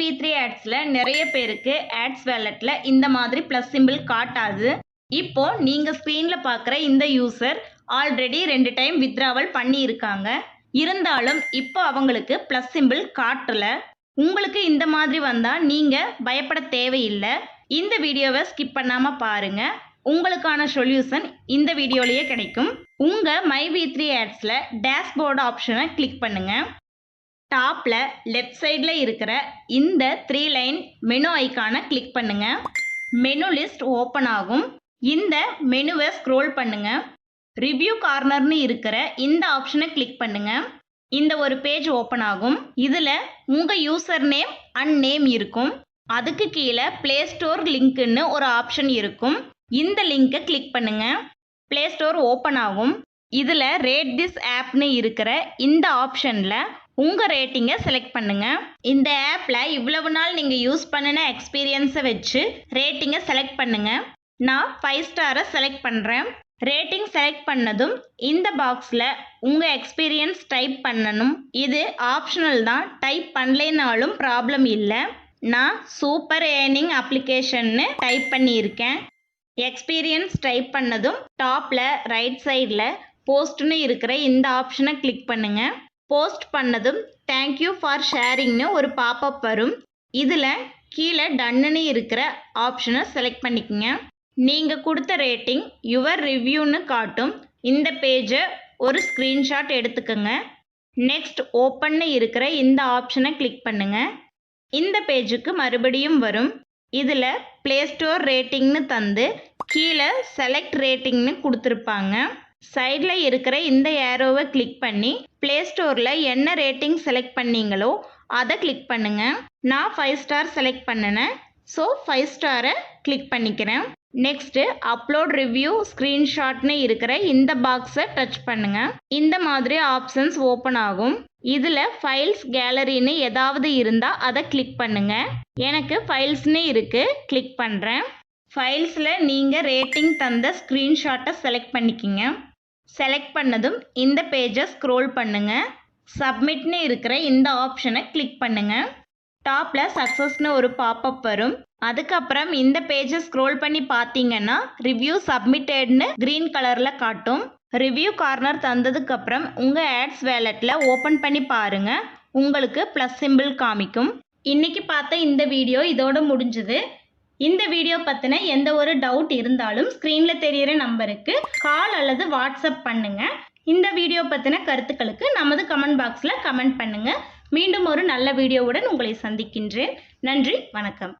We three ஆட்ஸில் நிறைய பேருக்கு ads வேலெட்டில் இந்த மாதிரி ப்ளஸ் சிம்பிள் காட்டாது. இப்போ நீங்கள் ஸ்க்ரீனில் பார்க்குற இந்த யூசர் ஆல்ரெடி ரெண்டு டைம் வித்ராவல் பண்ணியிருக்காங்க. இருந்தாலும் இப்போ அவங்களுக்கு ப்ளஸ் சிம்பிள் காட்டல. உங்களுக்கு இந்த மாதிரி வந்தால் நீங்கள் பயப்பட தேவையில்லை. இந்த வீடியோவை ஸ்கிப் பண்ணாமல் பாருங்கள் உங்களுக்கான சொல்யூஷன் இந்த வீடியோலேயே கிடைக்கும். உங்கள் மை வி த்ரீ ஆட்ஸில் டேஷ்போர்டு ஆப்ஷனை கிளிக் பண்ணுங்கள் டாப்பில் லெஃப்ட் சைடில் இருக்கிற இந்த த்ரீ லைன் மெனு ஐக்கானை கிளிக் பண்ணுங்க. மெனு லிஸ்ட் ஓப்பன் ஆகும். இந்த மெனுவை ஸ்க்ரோல் பண்ணுங்க. ரிவ்யூ கார்னர்னு இருக்கிற இந்த ஆப்ஷனை கிளிக் பண்ணுங்க. இந்த ஒரு பேஜ் ஓப்பன் ஆகும். இதில் உங்கள் யூசர் நேம் அண்ட் நேம் இருக்கும். அதுக்கு கீழே ப்ளே ஸ்டோர் லிங்க்குன்னு ஒரு ஆப்ஷன் இருக்கும். இந்த லிங்க்கை கிளிக் பண்ணுங்க. ப்ளே ஸ்டோர் ஓப்பன் ஆகும். இதில் ரேட் திஸ் ஆப்னு இருக்கிற இந்த ஆப்ஷனில் உங்கள் ரேட்டிங்கை செலக்ட் பண்ணுங்கள் இந்த ஆப்பில் இவ்வளவு நாள் நீங்கள் யூஸ் பண்ணின எக்ஸ்பீரியன்ஸை வச்சு ரேட்டிங்கை செலக்ட் பண்ணுங்கள் நான் ஃபைவ் ஸ்டாரை செலக்ட் பண்ணுறேன் ரேட்டிங் செலக்ட் பண்ணதும் இந்த பாக்ஸில் உங்கள் எக்ஸ்பீரியன்ஸ் டைப் பண்ணணும். இது ஆப்ஷனல் தான். டைப் பண்ணலைனாலும் ப்ராப்ளம் இல்லை. நான் சூப்பர் ஏர்னிங் அப்ளிகேஷன்னு டைப் பண்ணியிருக்கேன். எக்ஸ்பீரியன்ஸ் டைப் பண்ணதும் டாப்பில் ரைட் சைடில் போஸ்ட்னு இருக்கிற இந்த ஆப்ஷனை கிளிக் பண்ணுங்கள் போஸ்ட் பண்ணதும் தேங்க்யூ ஃபார் ஷேரிங்னு ஒரு பாப்பப் வரும். இதில் கீழே டன்னுன்னு இருக்கிற ஆப்ஷனை செலக்ட் பண்ணிக்கோங்க. நீங்கள் கொடுத்த ரேட்டிங் யுவர் ரிவ்யூன்னு காட்டும் இந்த பேஜை ஒரு ஸ்க்ரீன்ஷாட் எடுத்துக்கோங்க. நெக்ஸ்ட் ஓப்பன்னு இருக்கிற இந்த ஆப்ஷனை கிளிக் பண்ணுங்கள் இந்த பேஜுக்கு மறுபடியும் வரும். இதில் ப்ளே ஸ்டோர் ரேட்டிங்னு தந்து கீழே செலக்ட் ரேட்டிங்னு கொடுத்துருப்பாங்க. சைடில் இருக்கிற இந்த ஏரோவை கிளிக் பண்ணி ப்ளே ஸ்டோரில் என்ன ரேட்டிங் செலக்ட் பண்ணீங்களோ அதை கிளிக் பண்ணுங்கள் நான் ஃபைவ் ஸ்டார் செலக்ட் பண்ணினேன். ஸோ ஃபைவ் ஸ்டாரை கிளிக் பண்ணிக்கிறேன். நெக்ஸ்ட்டு அப்லோட் ரிவ்யூ ஸ்க்ரீன்ஷாட்னு இருக்கிற இந்த பாக்ஸை டச் பண்ணுங்கள் இந்த மாதிரி ஆப்ஷன்ஸ் ஓப்பன் ஆகும். இதில் ஃபைல்ஸ் கேலரின்னு ஏதாவது இருந்தால் அதை கிளிக் பண்ணுங்கள் எனக்கு ஃபைல்ஸ்னு இருக்குது கிளிக் பண்ணுறேன் ஃபைல்ஸில் நீங்கள் ரேட்டிங் தந்த ஸ்க்ரீன்ஷாட்டை செலக்ட் பண்ணிக்கிங்க. செலக்ட் பண்ணதும் இந்த பேஜை ஸ்க்ரோல் பண்ணுங்க. சப்மிட்னு இருக்கிற இந்த ஆப்ஷனை கிளிக் பண்ணுங்க. டாப்பில் சக்ஸஸ்னு ஒரு பாப்பப் வரும். அதுக்கப்புறம் இந்த பேஜை ஸ்க்ரோல் பண்ணி பார்த்தீங்கன்னா ரிவ்யூ சப்மிட்டட்னு க்ரீன் கலரில் காட்டும். ரிவ்யூ கார்னர் தந்ததுக்கப்புறம் உங்கள் ஆட்ஸ் வேலெட்டில் ஓப்பன் பண்ணி பாருங்கள் உங்களுக்கு ப்ளஸ் சிம்பிள் காமிக்கும். இன்றைக்கி பார்த்த இந்த வீடியோ இதோட முடிஞ்சுது. இந்த வீடியோ பற்றின எந்த ஒரு டவுட் இருந்தாலும் ஸ்க்ரீனில் தெரியிற நம்பருக்கு கால் அல்லது வாட்ஸ்அப் பண்ணுங்கள் இந்த வீடியோ பற்றின கருத்துக்களுக்கு நமது கமெண்ட் பாக்ஸில் கமெண்ட் பண்ணுங்கள் மீண்டும் ஒரு நல்ல வீடியோவுடன் உங்களை சந்திக்கின்றேன். நன்றி வணக்கம்.